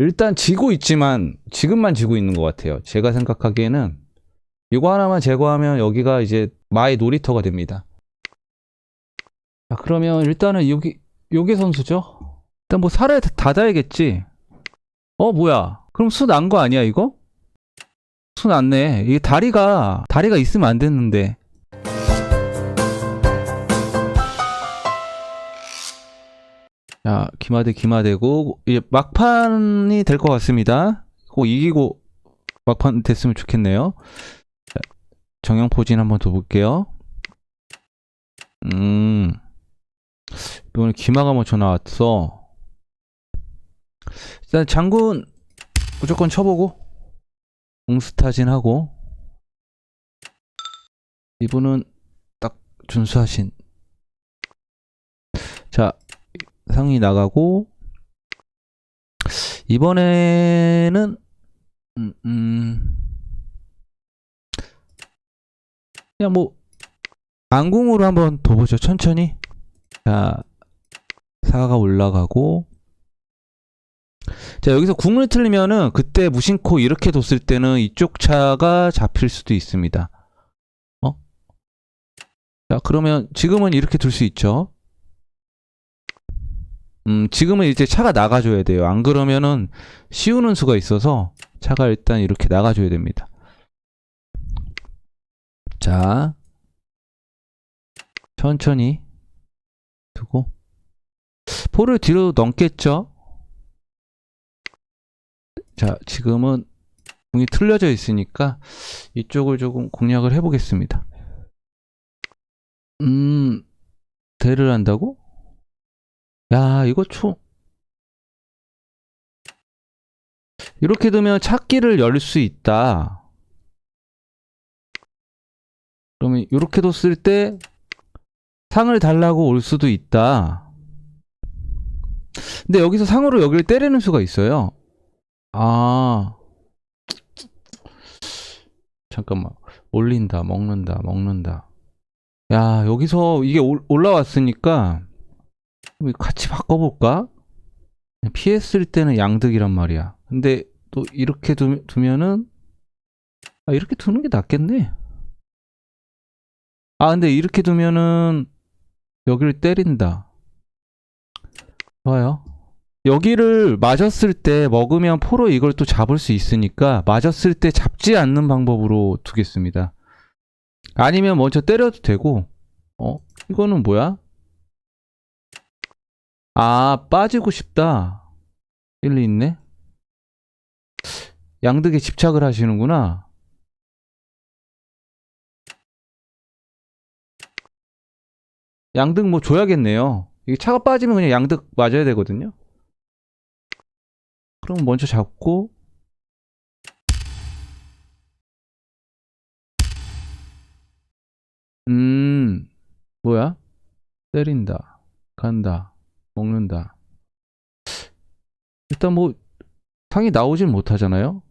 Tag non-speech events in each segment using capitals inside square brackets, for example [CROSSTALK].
일단 지고 있지만 지금만 지고 있는 것 같아요. 제가 생각하기에는 이거 하나만 제거하면 여기가 이제 마의 놀이터가 됩니다. 자, 그러면 일단은 여기 요게 선수죠. 일단 뭐 살을 다- 닫아야겠지. 어 뭐야? 그럼 수 난 거 아니야 이거? 수 났네. 이게 다리가 다리가 있으면 안 됐는데. 자, 기마대 기마대고 이제 막판이 될 것 같습니다. 꼭 이기고 막판 됐으면 좋겠네요. 자, 정형 포진 한번 더 볼게요. 음, 이번에 기마가 먼저 나왔어. 일단 장군 무조건 쳐보고 웅스타진 하고 이분은 딱 준수하신. 자, 상이 나가고 이번에는 음, 음 그냥 뭐 안궁으로 한번 더 보죠. 천천히. 자 사가 올라가고. 자 여기서 궁을 틀리면은 그때 무심코 이렇게 뒀을 때는 이쪽 차가 잡힐 수도 있습니다. 어? 자 그러면 지금은 이렇게 둘 수 있죠 음, 지금은 이제 차가 나가줘야 돼요. 안 그러면은 씌우는 수가 있어서 차가 일단 이렇게 나가줘야 됩니다. 자, 천천히 두고 포를 뒤로 넘겠죠? 자, 지금은 공이 틀려져 있으니까 이쪽을 조금 공략을 해보겠습니다. 음, 대를 한다고? 야, 이거 총. 이렇게 두면 찾기를 열 수 있다. 그러면 이렇게 뒀을 때 상을 달라고 올 수도 있다. 근데 여기서 상으로 여기를 때리는 수가 있어요. 아. 잠깐만. 올린다, 먹는다, 먹는다. 야, 여기서 이게 올- 올라왔으니까 같이 바꿔볼까? 피했을 때는 양득이란 말이야. 근데 또 이렇게 두, 두면은 아, 이렇게 두는 게 낫겠네. 아, 근데 이렇게 두면은 여기를 때린다. 좋아요. 여기를 맞았을 때 먹으면 포로 이걸 또 잡을 수 있으니까 맞았을 때 잡지 않는 방법으로 두겠습니다. 아니면 먼저 때려도 되고, 어, 이거는 뭐야? 아, 빠지고 싶다. 일리 있네. 양득에 집착을 하시는구나. 양득 뭐 줘야겠네요. 이게 차가 빠지면 그냥 양득 맞아야 되거든요. 그럼 먼저 잡고 음 뭐야? 때린다. 간다. 먹는다. 일단 뭐 상이 나오질 못하잖아요.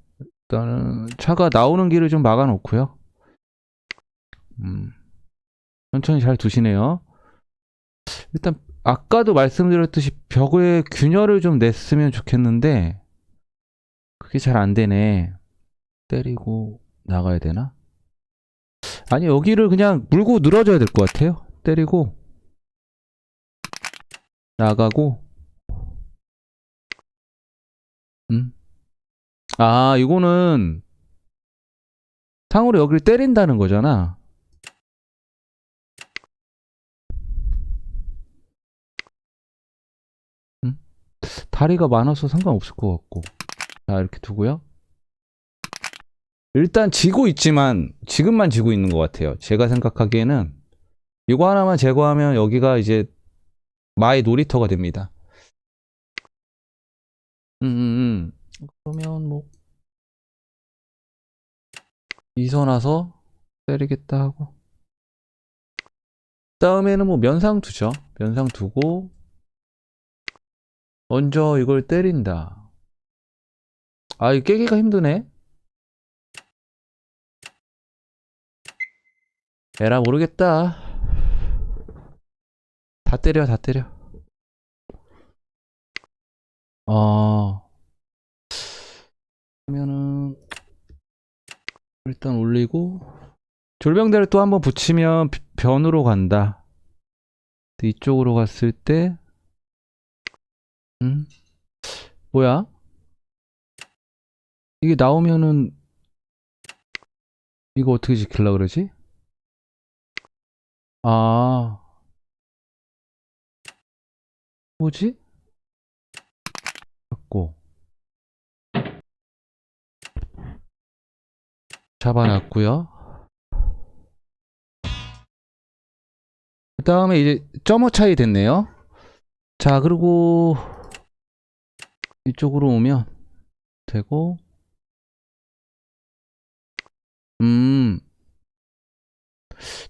일단은 차가 나오는 길을 좀 막아 놓고요. 음. 천천히 잘 두시네요. 일단 아까도 말씀드렸듯이 벽에 균열을 좀 냈으면 좋겠는데 그게 잘 안 되네. 때리고 나가야 되나? 아니 여기를 그냥 물고 늘어져야 될 것 같아요. 때리고 나가고 음? 아 이거는 상으로 여기를 때린다는 거잖아. 음? 다리가 많아서 상관없을 것 같고. 자, 이렇게 두고요. 일단 지고 있지만 지금만 지고 있는 것 같아요. 제가 생각하기에는 이거 하나만 제거하면 여기가 이제 마의 놀이터가 됩니다. 음, 음, 음. 그러면 뭐 이서 나서 때리겠다 하고 다음에는 뭐 면상 두죠. 면상 두고 먼저 이걸 때린다. 아, 이 깨기가 힘드네. 에라 모르겠다. 다 때려, 다 때려. 어. 그러면은 일단 올리고 졸병대를 또 한번 붙이면 변으로 간다. 이쪽으로 갔을 때 음? 뭐야? 이게 나오면은 이거 어떻게 지킬라 그러지? 아 뭐지? 잡고 잡아놨고요. 그 다음에 이제 점어 차이 됐네요. 자 그리고 이쪽으로 오면 되고 음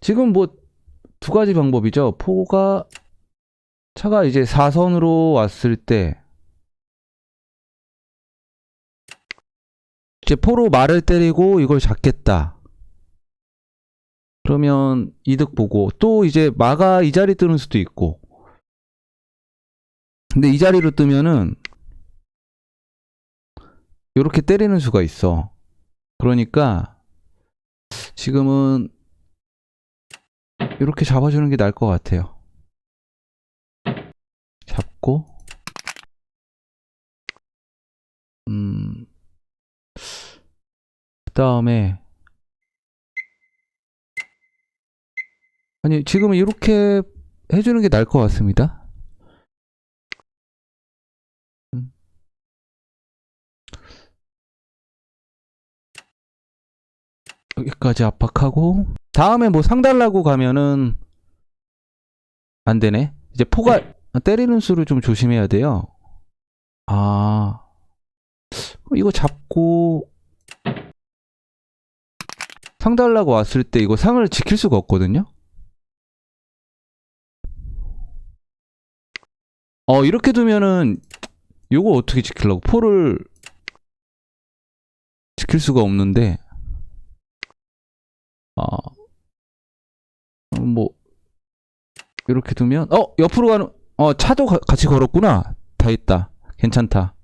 지금 뭐 두 가지 방법이죠. 포가 차가 이제 사선으로 왔을 때 이제 포로 말을 때리고 이걸 잡겠다. 그러면 이득 보고 또 이제 마가 이 자리 뜨는 수도 있고. 근데 이 자리로 뜨면은 이렇게 때리는 수가 있어. 그러니까 지금은 이렇게 잡아주는 게 나을 것 같아요. 잡고 음. 그 다음에 아니 지금은 이렇게 해주는 게 나을 것 같습니다. 음. 여기까지 압박하고 다음에 뭐 상달라고 가면은 안 되네. 이제 포가 때리는 수를 좀 조심해야 돼요. 아 이거 잡고 상 달라고 왔을 때 이거 상을 지킬 수가 없거든요. 어 이렇게 두면은 요거 어떻게 지키려고 포를 지킬 수가 없는데 아 뭐 이렇게 두면 어 옆으로 가는 어 차도 가- 같이 걸었구나. 다 있다. 괜찮다.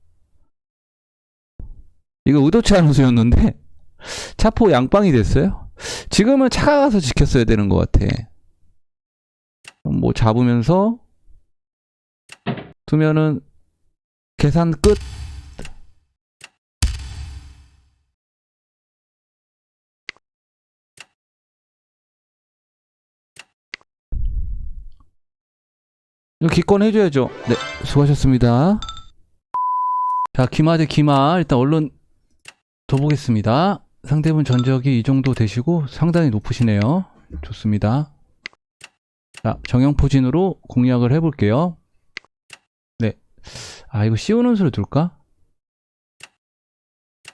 이거 의도치 않은 수였는데 [LAUGHS] 차포 양빵이 됐어요? 지금은 차가 가서 지켰어야 되는 것 같아. 뭐 잡으면서 두면은 계산 끝 이거 기권 해줘야죠. 네, 수고하셨습니다. 자, 기마 대 기마. 일단 얼른 더 보겠습니다. 상대분 전적이 이 정도 되시고 상당히 높으시네요. 좋습니다. 자, 정형포진으로 공략을 해볼게요. 네. 아, 이거 씌우는 수를 둘까?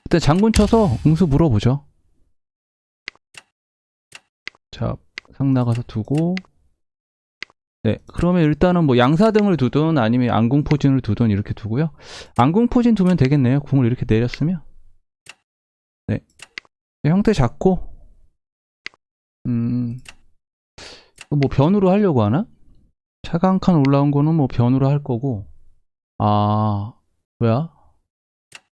일단 장군 쳐서 응수 물어보죠. 자, 상 나가서 두고 네, 그러면 일단은 뭐 양사등을 두든 아니면 안궁포진을 두든 이렇게 두고요. 안궁포진 두면 되겠네요. 궁을 이렇게 내렸으면. 네. 네, 형태 잡고, 음, 뭐 변으로 하려고 하나? 차가 한 칸 올라온 거는 뭐 변으로 할 거고, 아, 뭐야?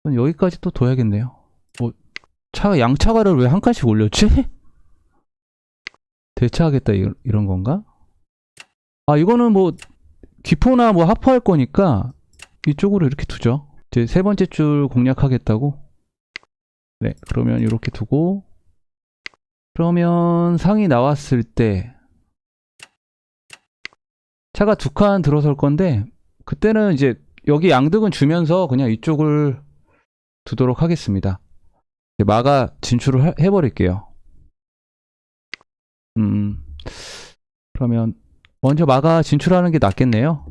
여기까지 또 둬야겠네요. 뭐, 차가, 양차가를 왜 한 칸씩 올렸지? [LAUGHS] 대차하겠다, 이- 이런 건가? 아, 이거는 뭐, 기포나 뭐 하포할 거니까 이쪽으로 이렇게 두죠. 이제 세 번째 줄 공략하겠다고. 네, 그러면 이렇게 두고, 그러면 상이 나왔을 때, 차가 두 칸 들어설 건데, 그때는 이제 여기 양득은 주면서 그냥 이쪽을 두도록 하겠습니다. 마가 진출을 하- 해버릴게요. 음, 그러면 먼저 마가 진출하는 게 낫겠네요.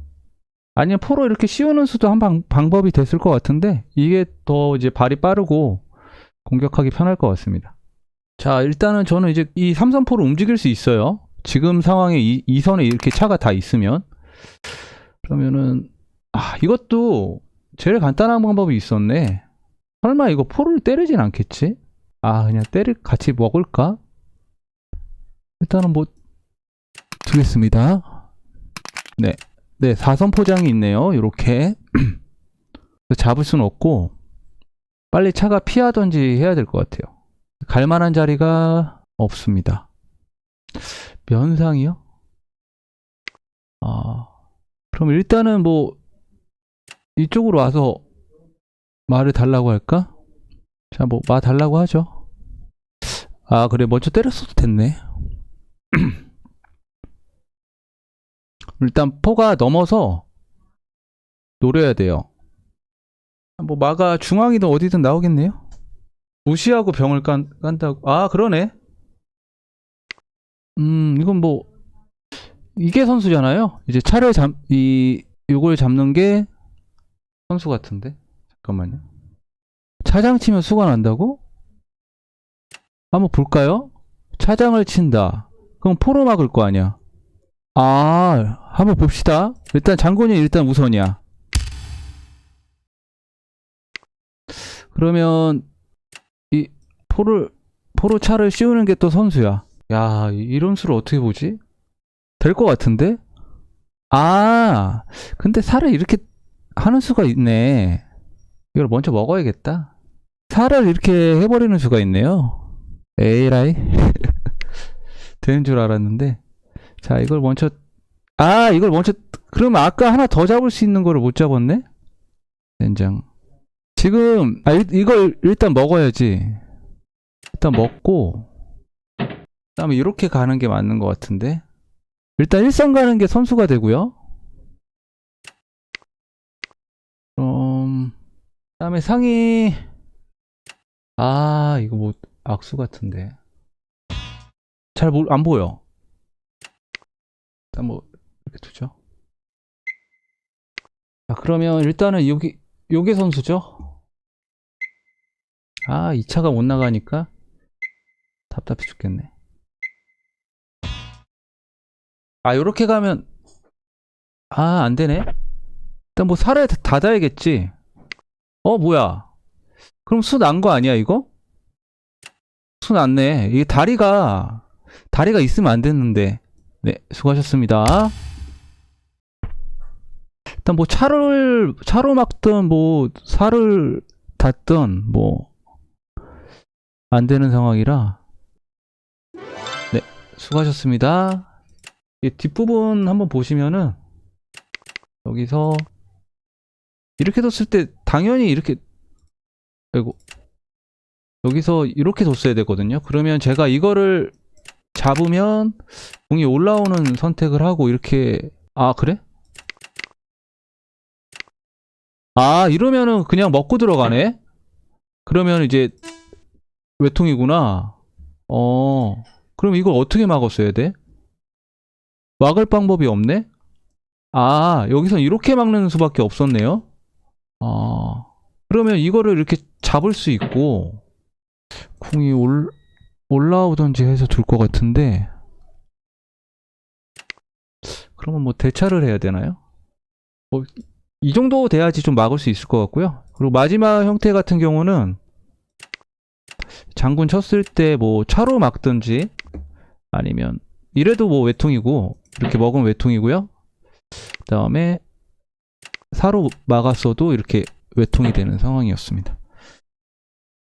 아니면 포로 이렇게 씌우는 수도 한 방, 방법이 됐을 것 같은데 이게 더 이제 발이 빠르고 공격하기 편할 것 같습니다. 자 일단은 저는 이제 이 삼선포를 움직일 수 있어요. 지금 상황에 이, 이 선에 이렇게 차가 다 있으면 그러면은 아 이것도 제일 간단한 방법이 있었네. 설마 이거 포를 때리진 않겠지? 아 그냥 때릴 같이 먹을까? 일단은 뭐 두겠습니다. 네. 네, 사선 포장이 있네요. 이렇게. [CLEARS THROAT] 잡을 수는 없고, 빨리 차가 피하던지 해야 될 것 같아요. 갈 만한 자리가 없습니다. 면상이요? 아, 그럼 일단은 뭐 이쪽으로 와서 말을 달라고 할까? 자, 뭐말 달라고 하죠. 아, 그래 먼저 때렸어도 됐네. 일단 포가 넘어서 노려야 돼요. 뭐 마가 중앙이든 어디든 나오겠네요. 무시하고 병을 깐, 깐다고. 아, 그러네. 음, 이건 뭐 이게 선수잖아요. 이제 차를 잡, 이 요걸 잡는 게 선수 같은데. 잠깐만요. 차장 치면 수가 난다고? 한번 볼까요? 차장을 친다. 그럼 포로 막을 거 아니야. 아, 한번 봅시다. 일단 장군이 일단 우선이야. 그러면 이 포를 포로 차를 씌우는 게 또 선수야. 야, 이- 이런 수를 어떻게 보지? 될 것 같은데? 아, 근데 살을 이렇게 하는 수가 있네. 이걸 먼저 먹어야겠다. 살을 이렇게 해버리는 수가 있네요. 에이라이. [LAUGHS] 되는 줄 알았는데. 자, 이걸 먼저, 아, 이걸 먼저, 그러면 아까 하나 더 잡을 수 있는 거를 못 잡았네? 된장. 지금, 아, 이- 이걸 일단 먹어야지. 일단 먹고, 그 다음에 이렇게 가는 게 맞는 것 같은데. 일단 일선 가는 게 선수가 되고요. 그럼, 다음에 상이, 아, 이거 뭐, 악수 같은데. 잘 안 보여. 일단 뭐, 이렇게 두죠. 자, 그러면 일단은 여기, 요게 선수죠? 아, 이 차가 못 나가니까 답답해 죽겠네. 아, 요렇게 가면, 아, 안 되네? 일단 뭐 다- 닫아야겠지. 어, 뭐야. 그럼 수 난 거 아니야, 이거? 수 났네. 이게 다리가, 다리가 있으면 안 됐는데. 네, 수고하셨습니다. 일단 뭐 차를, 차로 막든 뭐 살을 닫든 뭐, 안 되는 상황이라. 네, 수고하셨습니다. 이 뒷부분 한번 보시면은, 여기서, 이렇게 뒀을 때, 당연히 이렇게, 아이고, 여기서 이렇게 뒀어야 되거든요. 그러면 제가 이거를 잡으면, 공이 올라오는 선택을 하고, 이렇게, 아, 그래? 아, 이러면은 그냥 먹고 들어가네? 그러면 이제, 외통이구나. 어, 그럼 이걸 어떻게 막았어야 돼? 막을 방법이 없네? 아, 여기선 이렇게 막는 수밖에 없었네요? 아, 그러면 이거를 이렇게 잡을 수 있고, 궁이 올, 올라오던지 해서 둘 것 같은데, 그러면 뭐 대차를 해야 되나요? 뭐, 이 정도 돼야지 좀 막을 수 있을 것 같고요. 그리고 마지막 형태 같은 경우는, 장군 쳤을 때 뭐 차로 막든지, 아니면, 이래도 뭐 외통이고, 이렇게 먹으면 외통이고요. 그 다음에, 사로 막았어도 이렇게 외통이 되는 상황이었습니다.